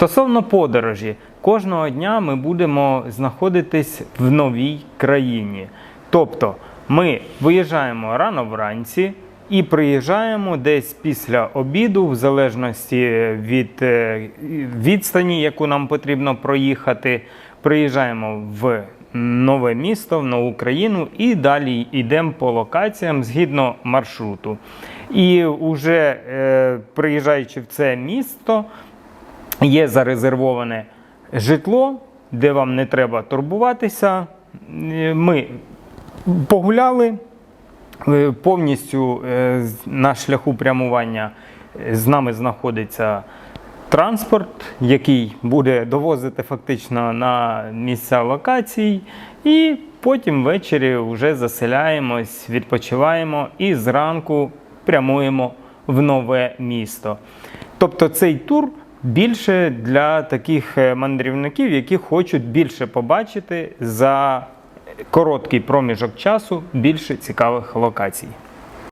Стосовно подорожі, кожного дня ми будемо знаходитись в новій країні. Тобто ми виїжджаємо рано вранці і приїжджаємо десь після обіду, в залежності від е, відстані, яку нам потрібно проїхати. Приїжджаємо в нове місто, в нову країну і далі йдемо по локаціям згідно маршруту. І вже е, приїжджаючи в це місто, є зарезервоване житло, де вам не треба турбуватися. Е, Ми погуляли е, повністю е, на шляху прямування з нами знаходиться транспорт, який буде довозити фактично на місця локацій, і потім ввечері вже заселяємось, відпочиваємо і зранку прямуємо в нове місто. Тобто цей тур більше для таких е, мандрівників, які хочуть більше побачити за короткий проміжок часу більше цікавих локацій.